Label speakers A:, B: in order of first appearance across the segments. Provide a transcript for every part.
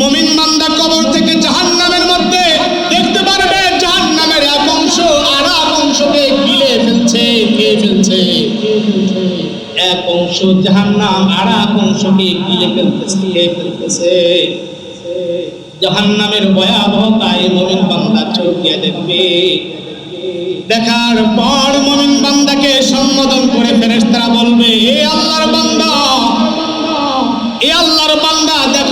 A: মমিন বান্দা কবর থেকে জাহান্নামের মধ্যে দেখতে পারবে, জাহান্নামের এক অংশ আর এক অংশকে গিলে ফেলছে, খেয়ে ফেলছে। এক অংশ জাহান্নাম আর এক অংশকে গিলে ফেলতেছে, খেয়ে ফেলতেছে। জাহান্নামের ভয়াবহতায় মমিন বান্দা চোখ দেখবে। দেখার পর মমিন বান্দাকে সম্বোধন করে ফেরেশতারা বলবে, এ আল্লাহর বান্দা, এ আল্লাহর বান্দা, দেখো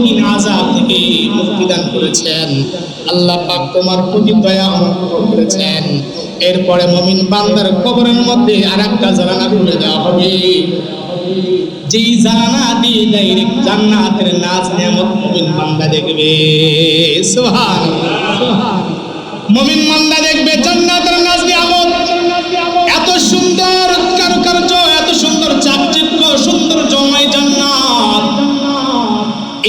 A: কঠিন আযাব থেকে মুক্তি দান করেছেন। আল্লাহ পাক তোমার প্রতি দয়া অনুগ্রহ করেছেন। এরপরে মমিন বান্দার কবরের মধ্যে আর একটা জানানা খুলে দেওয়া হবে। যেই জানানা দিয়ে ডাইরেক্ট জান্নাতের নাচ নিয়ামত মমিন বান্দা দেখবে। সুবহানাল্লাহ। মমিন বান্দা দেখবে জান্নাতের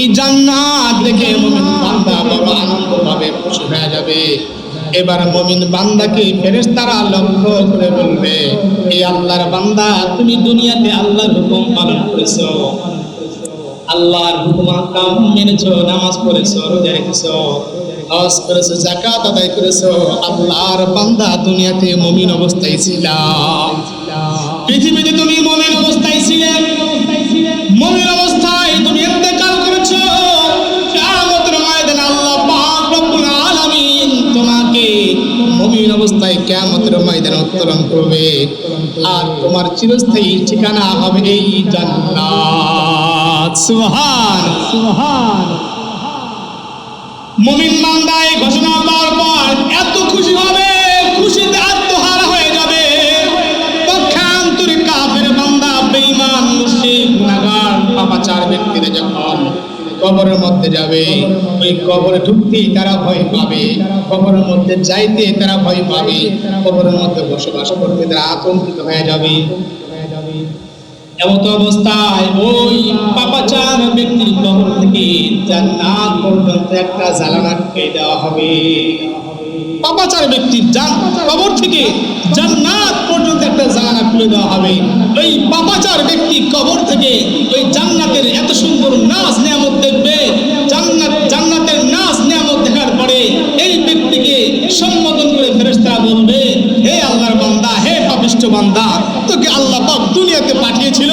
A: এই জান্নাত দেখে মুমিন বান্দা বড় আনন্দ পাবে খুশি হয়ে যাবে। এবার মুমিন বান্দাকে ফেরেশতারা লক্ষ্য করে বলবে এই আল্লাহর বান্দা, তুমি দুনিয়াতে আল্লাহর হুকুম পালন করেছ। আল্লাহর হুকুম আহকাম মেনেছো, নামাজ পড়েছো, রোজা রেখেছো, হজ করেছ, যাকাত আদায় করেছ। আল্লাহর বান্দা দুনিয়াতে মুমিন অবস্থায় ছিলাম। পৃথিবীতে তুমি মুমিন কিয়ামতের ময়দানে উত্তরণ করবে। আর তোমার চিরস্থায়ী ঠিকানা হবে এই জান্নাত। সুবহান সুবহান। মুমিন বান্দা এই ঘোষণা পাওয়ার পর এত খুশি হবে, খুশিতে আত্মহারা হয়ে যাবে। পক্ষান্তরে কাফের বান্দা, বেঈমান, মুশরিক, গুনাহগার পাপাচার ব্যক্তিরা যখন কবরের মধ্যে যাবে। ওই কবরে ঢুকতেই তারা ভয় পাবে। কবরের মধ্যে যাইতে তারা ভয় পাবে। কবরের মধ্যে বসবাস করতে তারা আতঙ্কিত হয়ে যাবে। এমত অবস্থায় ওই পাপাচার ব্যক্তির কবর থেকে জান্নাত পর্যন্ত একটা জ্বালানা খেয়ে দেওয়া হবে। পাপাচার ব্যক্তির জান কবর থেকে জান্নাত পর্যন্ত একটা জ্বালানা খুলে দেওয়া হবে। ওই পাপাচার ব্যক্তি কবর থেকে ওই জান্নাতের এত সুন্দর নাচ নিয়ামত দেখবে। জান্নাত জান্নাতের নাচ নিয়ামত দেখার পরে এই ব্যক্তিকে সম্বোধন করে ফেরেশতারা বলবে, হে আল্লাহর বান্দা, হে পাপিষ্ঠ বান্দা, তোকে আল্লাহ পাক দুনিয়াতে পাঠিয়েছিল।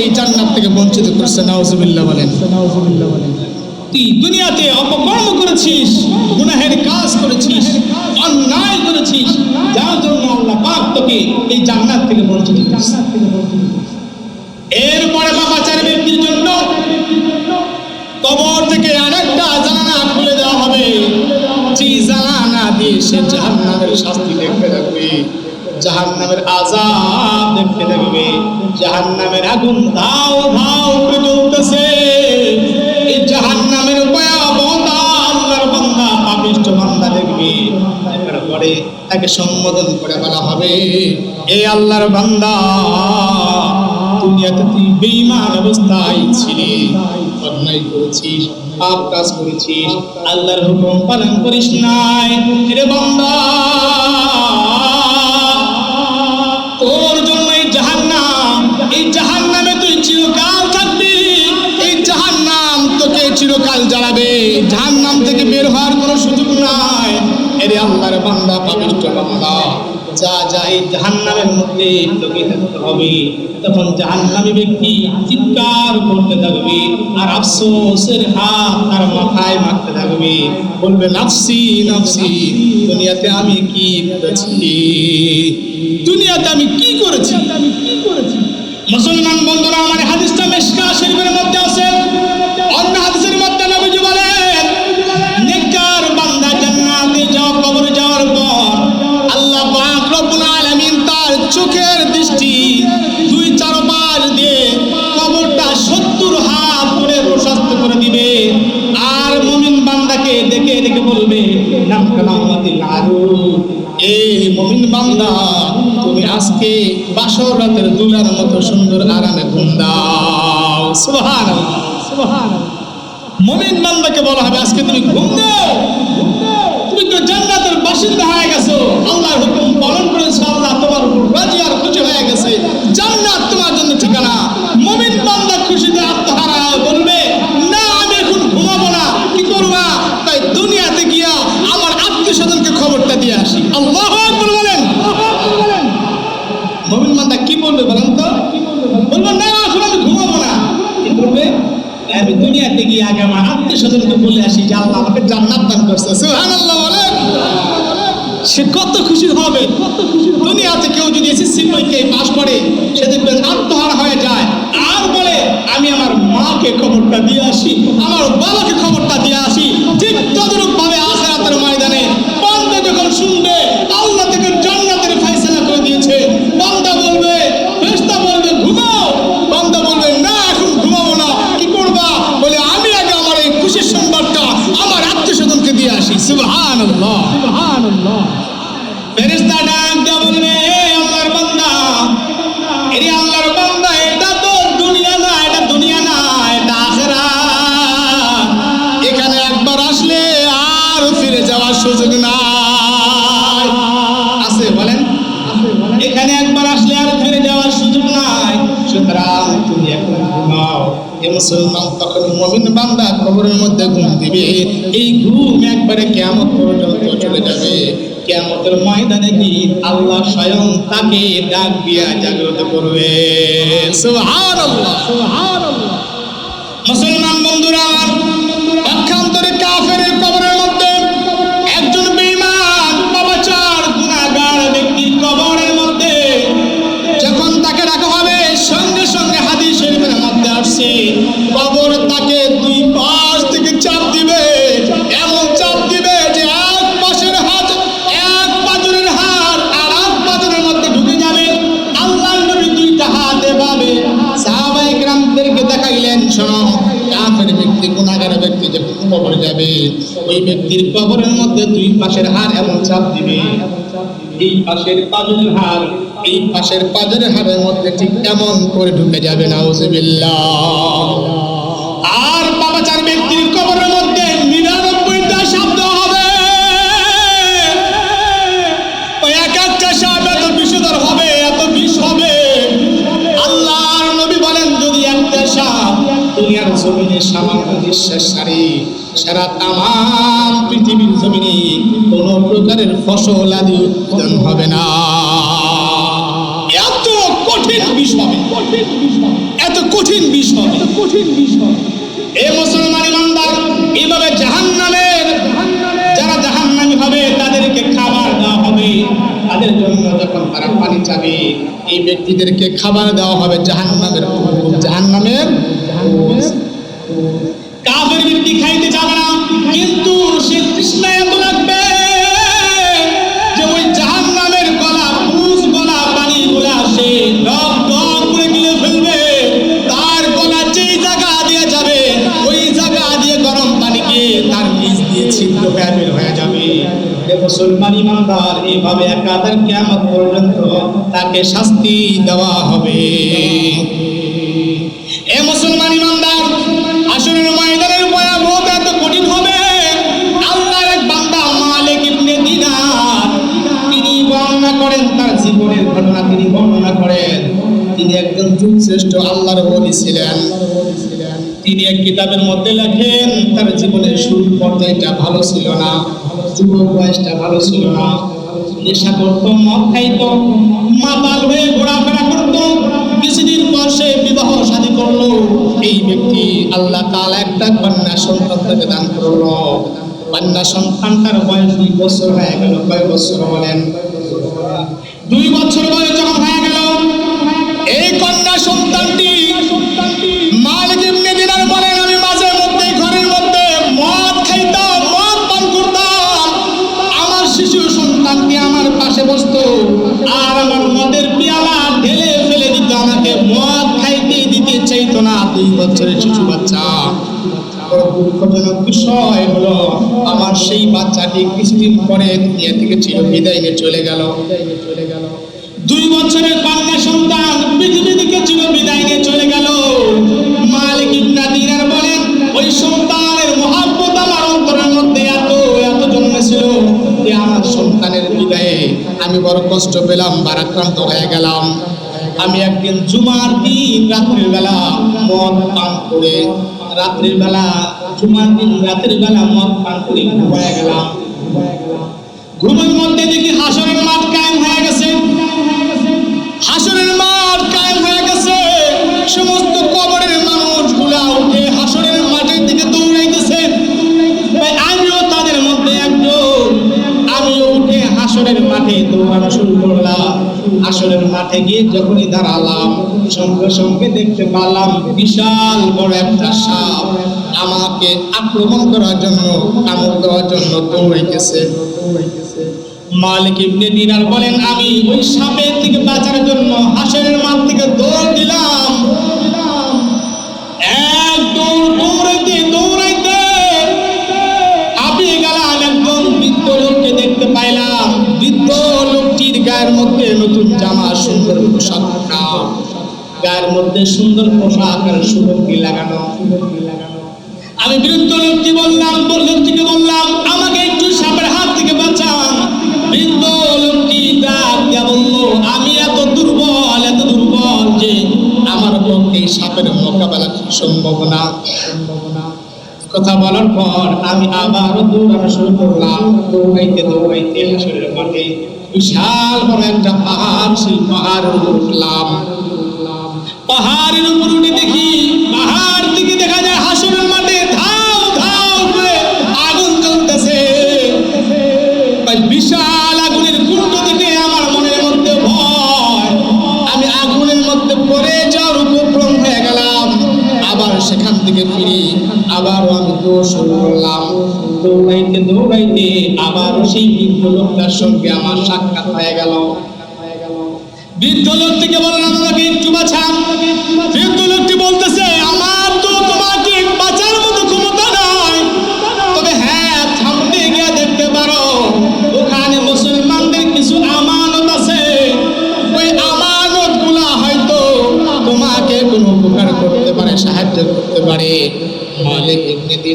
A: এই জান্নাত থেকে বঞ্চিত করছে, নাউজুবিল্লাহ বলেন। তুই দুনিয়াতে অপকর্ম করেছিস, গুনাহের কাজ করেছিস, অন্যায় করেছিস, যার জন্য আল্লাহ পাক তোকে এই জান্নাত থেকে বঞ্চিত করেছে। এরপরে বাবাচার ব্যক্তির জন্য কবর থেকে আরেকটা জানানা খুলে দেওয়া হবে। যে জানানা দিয়ে সে জাহান্নামের শাস্তি দেখতে থাকবে। জাহান্নামের আজাব দেখতে থাকবে জাহান্নামের আগুন ধাও ধাও করে জ্বলতেছে। এই জাহান্নামের ভয়াবহতা আল্লাহর বান্দা দেখবে। দেখার তাকে সম্বোধন করে বলা হবে, এ আল্লাহর বান্দা, দুনিয়াতে তুই বেঈমান অবস্থায় ছিলি অন্যায় করেছিস, পাপ কাজ করেছিস, আল্লাহর হুকুম পালন করিস নাই। রে বান্দা এরে আল্লাহর বান্দা পাবিষ্ট বান্দা। যা যা এই জাহান্নামের মধ্যে তোকে থাকতে হবে তখন জাহান্নামী ব্যক্তি চিৎকার করতে থাকবে আর আফসোসের হাত তার মাথায় মারতে থাকবে। বলবে নাফসি নাফসি দুনিয়াতে আমি কি করেছি? দুনিয়াতে আমি কি করেছি? আমি কি করেছি? মুসলমান বন্ধুরা আমার হাদিসটা মেশকা শরীফের মধ্যে আছে। বাসর রাতের দুলার মতো সুন্দর আরামে ঘুম দাও। সুহান মুমিন বান্দাকে বলা হবে, আজকে তুমি ঘুম দাও তুমি তো জান্নাতের বাসিন্দা হয়ে গেছো আল্লাহর হুকুম পালন করেছ আল্লাহ তোমার উপর রাজি আর খুশি হয়ে গেছে জান্নাত তোমার জন্য ঠিকানা মুমিন বান্দা খুশিতে আত্মহারা হয়ে বলবে না আমি এখন ঘুমাবো না কি করবা তাই দুনিয়াতে গিয়া আমার আত্মীয় স্বজনকে খবরটা দিয়ে আসি আল্লাহ আকবার বলেন মুমিন বান্দা কি বলবে বলেন তো বলব না এখন আমি ঘুমাবো না কি করবে আমি দুনিয়াতে গিয়ে আগে আমার আত্মীয় বলে আসি যে আল্লাহ, আমাকে জান্নাত দান করছে। সে কত খুশি হবে। দুনিয়াতে কেউ যদি এসএসসি পরীক্ষায় পাস করে সে দেখবেন আত্মহারা হয়ে যায়। আর বলে, আমি আমার মাকে খবরটা দিয়ে আসি, আমার বাবাকে খবরটা দিয়ে আসি ঠিক তদরূপ ভাবে আখেরাতের ময়দানে বান্দা যখন শুনবে আল্লাহ থেকে জান্নাতের ফয়সালা করে দিয়েছে বান্দা বলবে ফেরেশতা বলবে ঘুমাও বান্দা বলবে না এখন ঘুমাবো না কি করবা বলে আমি আগে আমার এই খুশির সংবাদটা আমার আত্মীয় স্বজনকে দিয়ে আসি সুবহানাল্লাহ। সুবহানাল্লাহ। ফেরেশতা ডাক দিয়ে বলবে "এ আল্লাহর বান্দা এরি আল্লাহর মুসলমান তখন মমিন বান্দা কবরের মধ্যে ঘুম দিবে। এই ঘুম একবারে কেমন পর্যন্ত চলে যাবে। কেমতের ময়দানে কি আল্লাহ স্বয়ং তাকে ডাক দিয়া জাগ্রত করবে? মুসলমান বন্ধুরা আমার এই পাশের পাজরের হার এই পাশের পাজরের হারের মধ্যে ঠিক এমন করে ঢুকে যাবে না আর সামান্য নিঃশ্বাস সারি সারা তাম পৃথিবীর জমিনে কোন প্রকারের ফসল আদি উৎপাদন হবে না। এত কঠিন বিষ হবে এত কঠিন বিষ হবে কঠিন বিষ হবে এ মুসলমান ইমানদার এইভাবে জাহান্নামের, যারা জাহান্নামী হবে তাদেরকে খাবার দেওয়া হবে। তাদের জন্য যখন তারা পানি চাবে, এই ব্যক্তিদেরকে খাবার দেওয়া হবে জাহান্নামের জাহান্নামের কাফের মুসলমান ইমানদার এইভাবে একাধার কেমন পর্যন্ত তাকে শাস্তি দেওয়া হবে। এ মুসলমান ইমানদার, আসরের ময়দানের ভয়াবহতা এত কঠিন হবে? এক বান্দা তিনি বর্ণনা করেন, তার জীবনের ঘটনা তিনি বর্ণনা করেন। তিনি একজন শ্রেষ্ঠ ছিলেন। তিনি এক কিতাবের মধ্যে লেখেন, তার জীবনের শুরু পর্যায়টা ভালো ছিল না। কন্যা করল। কন্যা সন্তানটার বয়স দুই বছর হয়ে গেল। বছর বলেন? দুই বছর বয়স যখন হয়ে গেল, এই কন্যা সন্তানটি বছরের শিশু বাচ্চা। দুঃখজনক বিষয় হলো, আমার সেই বাচ্চাটি কিছুদিন পরে দুনিয়া থেকে চির বিদায় নিয়ে চলে গেল। চলে গেল দুই বছরের কন্যা সন্তান পৃথিবী থেকে চির বিদায় নিয়ে চলে গেল। মালিক ইবনা দিনার বলেন, ওই সন্তানের মহাব্বত আমার অন্তরের মধ্যে এত এত জন্মেছিল যে আমার সন্তানের বিদায়ে আমি বড় কষ্ট পেলাম বারাক্রান্ত হয়ে গেলাম। আমি একদিন জুমার দিন, রাত্রির বেলা মদ পান করে রাত্রির বেলা, জুমার দিন রাতের বেলা মদ পান করে ঘুমায় গেলাম। ঘুমের মধ্যে দেখি হাসরের মাঠ কায়েম হয়ে গেছে। হাসরের মাঠ কায়েম হয়ে গেছে। সমস্ত কবরের মানুষগুলা উঠে হাসরের মাঠের দিকে দৌড়াইতেছে। আমিও তাদের মধ্যে একজন আমিও উঠে হাসরের মাঠে দৌড়ানো শুরু করলাম। হাসরের মাঠে গিয়ে যখনই দাঁড়ালাম সঙ্গে সঙ্গে দেখতে পেলাম বিশাল বড় একটা সাপ। আমাকে আক্রমণ করার জন্য, কামড় দেওয়ার জন্য দৌড়াইতেছে মালিক ইবনে দিনার বলেন, আমি ওই সাপের থেকে বাঁচার জন্য হাসরের মাঠ থেকে দৌড় দিলাম। এক দৌড় দৌড়াইতে দৌড়াইতে হাঁপিয়ে গেলাম একজন বৃদ্ধ লোককে দেখতে পাইলাম। বৃদ্ধ লোকটির গায়ের মধ্যে নতুন জামা, সুন্দর পোশাক গায়ের মধ্যে সুন্দর পোশাক আর সুগন্ধি লাগানো। আমি বৃদ্ধ লোকটি বললাম লোকটিকে বললাম, আমাকে একটু সাপের হাত থেকে বাঁচান। বৃদ্ধ লোকটি ডাক দিয়া বলল, আমি এত দুর্বল এত দুর্বল যে আমার পক্ষে সাপের মোকাবেলা সম্ভব না। কথা বলার পর আমি আবার দৌড়ানো শুরু করলাম। দৌড়াইতে দৌড়াইতে হাসরের মাঠে বিশাল বড় একটা পাহাড়, সেই পাহাড়ের উঠলাম। পাহাড়ের উপর উঠে দেখি পাহাড় দেখা যায় মাঠে ধাও ধাও করে আগুন জ্বলতেছে। বিশাল আগুনের কুণ্ড আমার মনের মধ্যে ভয়। আমি আগুনের মধ্যে পড়ে যাওয়ার উপক্রম হয়ে গেলাম। আবার সেখান থেকে ফিরি আবারও আমি শুরু করলাম। দৌড়াইতে দৌড়াইতে আবারও সেই বৃদ্ধ লোকটার সঙ্গে আমার সাক্ষাৎ হয়ে গেল। বৃদ্ধ লোক থেকে বললাম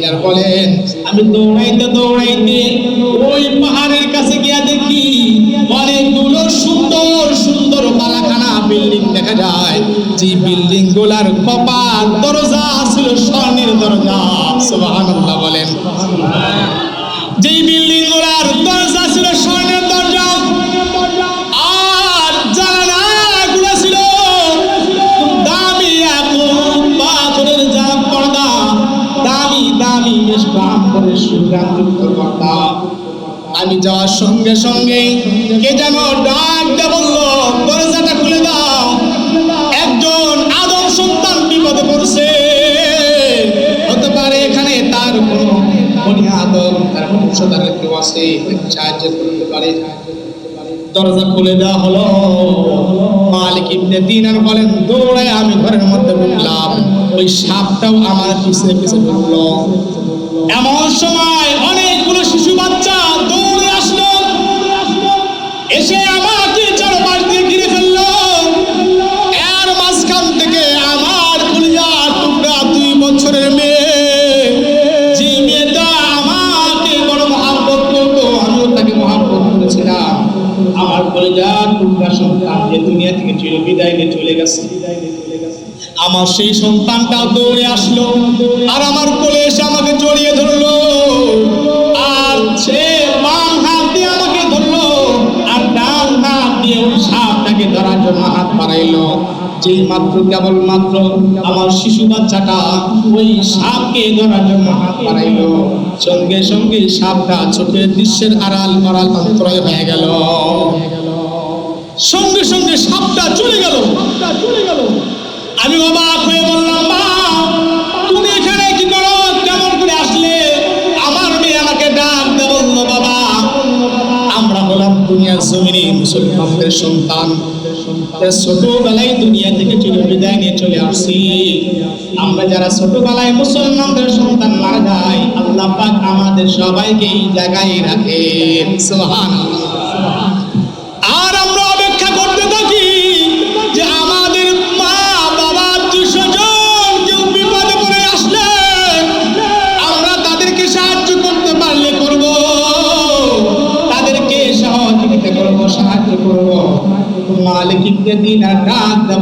A: দিনার বলেন, আমি দৌড়াইতে দৌড়াইতে ওই পাহাড়ের কাছে গিয়া দেখি অনেকগুলো সুন্দর সুন্দর মালাখানা বিল্ডিং দেখা যায়। যে বিল্ডিংগুলার কপাল দরজা সঙ্গে সঙ্গে কে যেন ডাক বলল, দরজাটা খুলে দাও। একজন আদম সন্তান বিপদে পড়ছে। হতে পারে এখানে তার আদম, তার কেউ আছে সাহায্য করতে পারে। দরজা খুলে দেওয়া হলো। মালিক ইবনে দিনার বলেন, দৌড়ায় আমি ঘরের মধ্যে ঢুকলাম। ওই সাপটাও আমার পিছনে পিছনে ঢুকলো। এমন সময় অনেকগুলো টুকরা সন্তান যে দুনিয়া থেকে চির বিদায় নিয়ে চলে গেছে। আমার সেই সন্তানটা দৌড়ে আসলো আর আমার কোলে এসে আমাকে জড়িয়ে ধরলো। আর সে বাম হাত দিয়ে আমাকে ধরলো আর ডান হাত দিয়ে ওই সাপটাকে ধরার জন্য হাত বাড়াইলো। যেই মাত্র কেবল মাত্র আমার শিশু বাচ্চাটা ওই সাপকে ধরার জন্য হাত বাড়াইলো। সঙ্গে সঙ্গে সাপটা চোখের দৃশ্যের আড়াল আড়াল অন্তরায় হয়ে গেল। সঙ্গে সঙ্গে সাপটা চলে গেল। চলে গেল আমি বাবা হয়ে বললাম, মা, তুমি এখানে কি করো? কেমন করে আসলে? আমার মেয়ে আমাকে ডাক বলল, বাবা, আমরা বললাম দুনিয়ার জমিনে মুসলমানদের সন্তান। ছোটবেলায় দুনিয়া থেকে চলে বিদায় নিয়ে চলে আসছি। আমরা যারা ছোটবেলায় মুসলমানদের সন্তান মারা যায়, আল্লাহ পাক আমাদের সবাইকে এই জায়গায় রাখেন। সোহান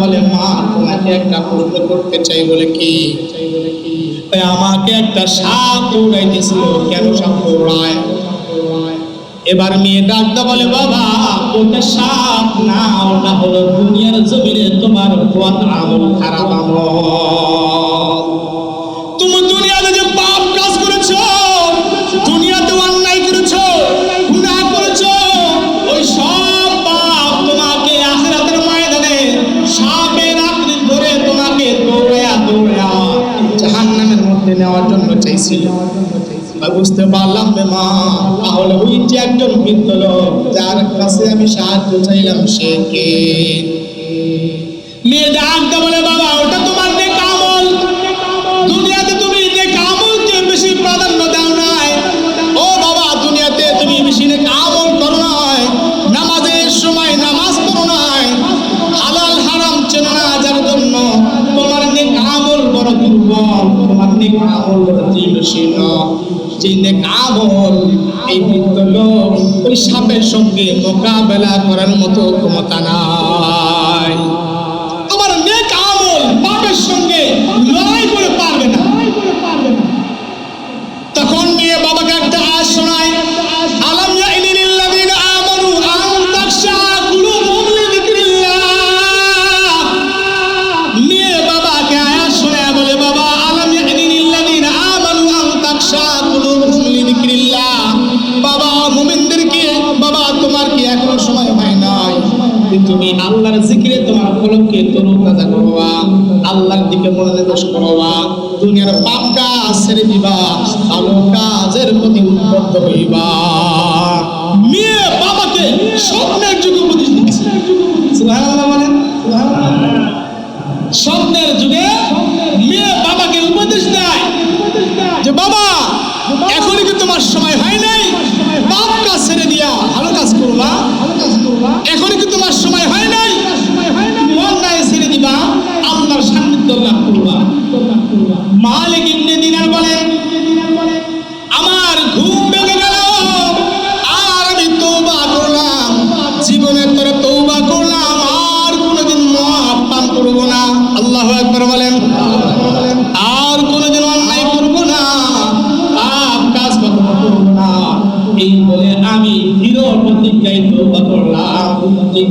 A: বলে মা তোমাকে একটা প্রশ্ন করতে চাই বলে কি? আমাকে একটা সাপ উড়াইতেছিল। কেন সাপ উড়ায়? এবার মেয়ে ডাকতে বলে, বাবা, ওটা সাপ না, ওটা হলো দুনিয়ার জমিনে তোমার আমল, খারাপ আমল। হয়েছে বুঝতে পারলাম রে মা, তাহলে ওই যে একজন বৃদ্ধ লোক, যার কাছে আমি সাহায্য চাইলাম, সে কে? মেয়ে ডাক ওই সাপের সঙ্গে মোকাবেলা করার মতো ক্ষমতা নাই। আমার নেক আমল পাপের সঙ্গে লড়াই করে পারবে না। তখন মেয়ে বাবাকে একটা আজ শোনায় মনোনিবেশ করবা দুনিয়ার পাপ কাজ ছেড়ে দিবা ভালো কাজের প্রতি উদ্বুদ্ধ হইবা। দৃঢ় প্রতিজ্ঞায় তৌবা করলাম। যে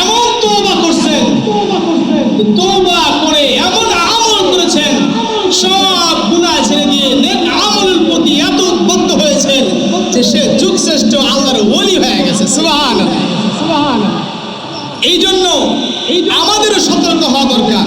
A: এমন তৌবা এই জন্য আমাদেরও সতর্ক হওয়া দরকার।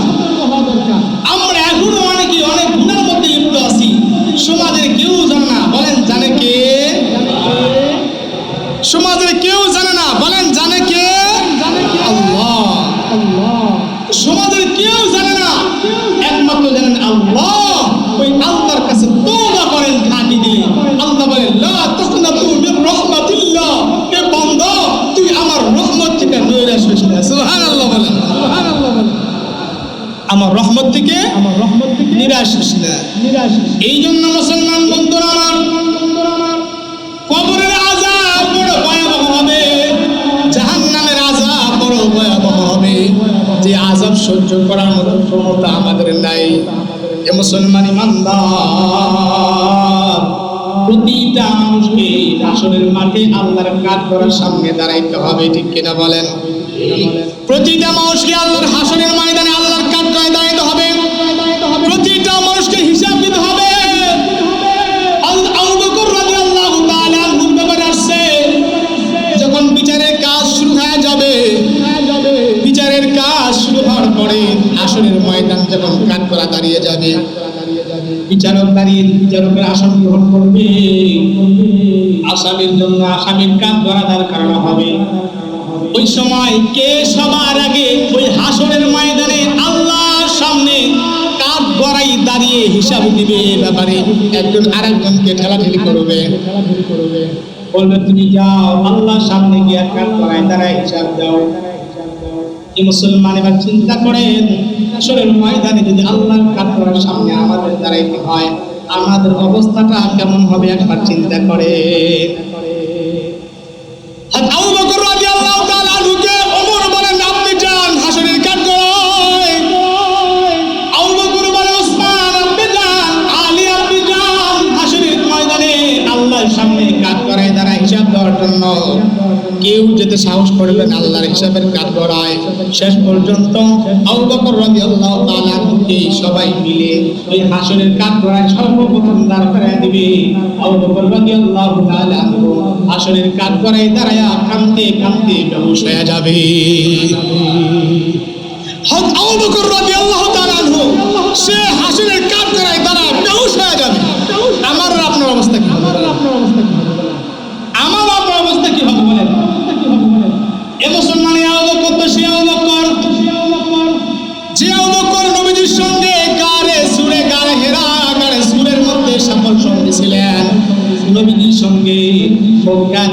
A: এই জন্য মুসলমান আমার, কবরের আজাব বড় ভয়াবহ হবে জাহান নামের আজাব বড় ভয়াবহ হবে। যে আজাব সহ্য করার মতো ক্ষমতা আমাদের নাই। এ মুসলমান ইমানদার, প্রতিটা মানুষকে মাঠে আল্লাহর কাজ করার সামনে দাঁড়াইতে হবে, ঠিক কিনা বলেন? প্রতিটা মানুষকে আল্লাহর হাসনের মাঠে যখন
B: কাঠ করা দাঁড়িয়ে যাবে,
A: বিচারক দাঁড়িয়ে বিচারকের আসন গ্রহণ করবে। আসামির জন্য আসামির কাজ ধরাধার কারণ হবে। ওই সময় কে সবার আগে ওই হাসরের ময়দানে আল্লাহর সামনে কাঠ গড়াই দাঁড়িয়ে হিসাব দিবে এ ব্যাপারে
B: একজন আরেকজনকে ঠেলাঠেলি করবে।
A: বলবে, তুমি যাও, আল্লাহর সামনে গিয়ে কাঠ গড়াই দাঁড়াই হিসাব দাও। এই মুসলমান এবার চিন্তা করেন আসরের ময়দানে যদি আল্লাহর কাঠ সামনে আমাদের দাঁড়াইতে হয়, আমাদের অবস্থাটা কেমন হবে একবার চিন্তা করে। কেউ যেতে সাহস করবেন আল্লাহর হিসাবের কাঠ গড়ায়। শেষ পর্যন্ত সবাই মিলে ওই হাসরের কাঠ গড়ায় সর্বপ্রথম দাঁড় করায় দিবে। আবু বকর রাদিয়াল্লাহু তাআলা আনহু হাসরের কাঠ গড়ায় দাঁড়ায়া কাঁদতে কাঁদতে বেহুশ হয়ে যাবে। হযরত আবু বকর রাদিয়াল্লাহু তাআলা আনহু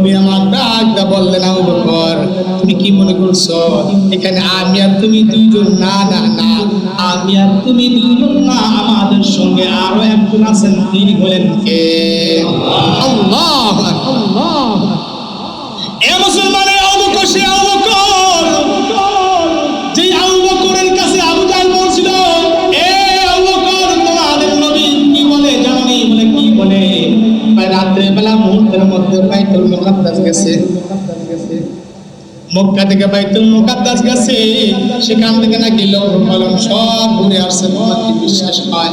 A: নবী
B: আমার ডাকটা বললেন আবু বকর তুমি কি মনে করছ? এখানে আমি আর তুমি দুইজন না না না।
A: আমি আর তুমি দুইজন না আমাদের সঙ্গে আরও একজন আছেন তিনি হলেন কে?
B: আল্লাহ আল্লাহ
A: এ মুসলমানের মধ্যে বাইতুল মুকাদ্দাস গেছে। মক্কা থেকে বাইতুল মুকাদ্দাস গেছে।
B: সেখান থেকে নাকি লোক কলম সব ঘুরে আসছে বিশ্বাস হয়?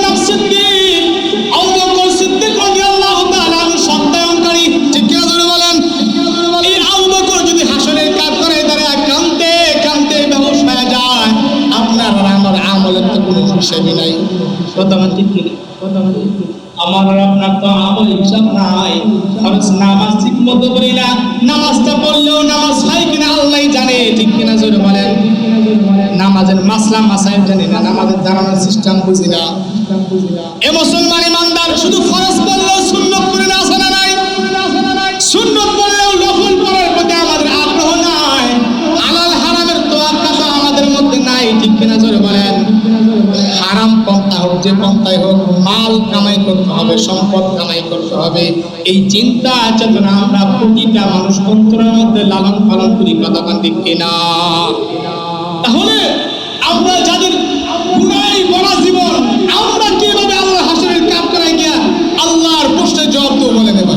A: আমার
B: আর
A: আপনার তো আমল হিসাব নাই। খরচ নামাজ ঠিক মতো করি না। নামাজটা পড়লেও নামাজ হয় কিনা আল্লাহ জানে। ঠিক কিনা জোরে বলেন। নামাজের মাসলা মাসাইল জানি না। নামাজের দাঁড়ানোর সিস্টেম বুঝি না। এ মুসলমান ইমানদার, শুধু
B: মাল কামাই করতে হবে সম্পদ কামাই করতে হবে।
A: এই চিন্তা চেতনা আমরা প্রতিটা মানুষ অন্তরের মধ্যে লালন পালন করি কথা ঠিক কিনা? তাহলে আমরা যাদের বড় জীবন আমরা কীভাবে আল্লাহ হাসরের কাজ করাই গিয়া আল্লাহর প্রশ্নের জবাব দেবো বলে নেব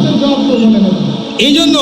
A: এই জন্য